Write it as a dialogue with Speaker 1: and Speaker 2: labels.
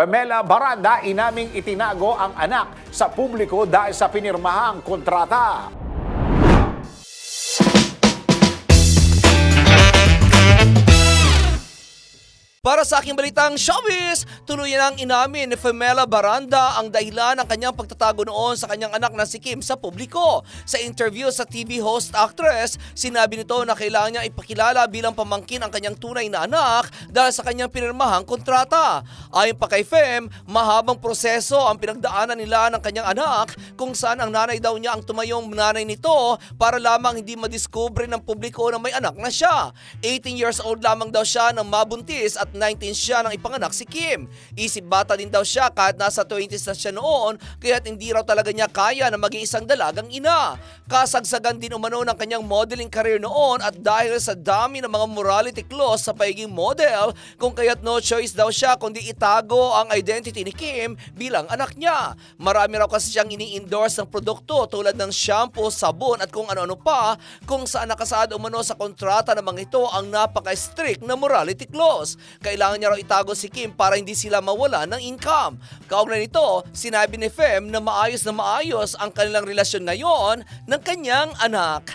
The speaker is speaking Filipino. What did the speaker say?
Speaker 1: Pamela Baranda inaming itinago ang anak sa publiko dahil sa pinirmahang kontrata.
Speaker 2: Para sa aking balitang showbiz, tuluyan ang inamin ni Femela Baranda ang dahilan ng kanyang pagtatago noon sa kanyang anak na si Kim sa publiko. Sa interview sa TV host actress, sinabi nito na kailangan niya ipakilala bilang pamangkin ang kanyang tunay na anak dahil sa kanyang pinirmahang kontrata. Ayon pa kay Fem, mahabang proseso ang pinagdaanan nila ng kanyang anak kung saan ang nanay daw niya ang tumayong nanay nito para lamang hindi madiskubre ng publiko na may anak na siya. 18 years old lamang daw siya nang mabuntis at 19 siya nang ipanganak si Kim. Isip bata din daw siya kahit nasa 20s na siya noon kaya't hindi raw talaga niya kaya na maging isang dalagang ina. Kasagsagan din umano ng kanyang modeling career noon at dahil sa dami ng mga morality clause sa pagiging model kung kaya't no choice daw siya kundi itago ang identity ni Kim bilang anak niya. Marami raw kasi siyang ini-endorse ng produkto tulad ng shampoo, sabon at kung ano-ano pa kung saan nakasaad umano sa kontrata ng mga ito ang napaka-strict na morality clause. Kailangan niya raw itago si Kim para hindi sila mawala ng income. Kaugnay nito, sinabi ni Fem na maayos na maayos ang kanilang relasyon ngayon ng kanyang anak.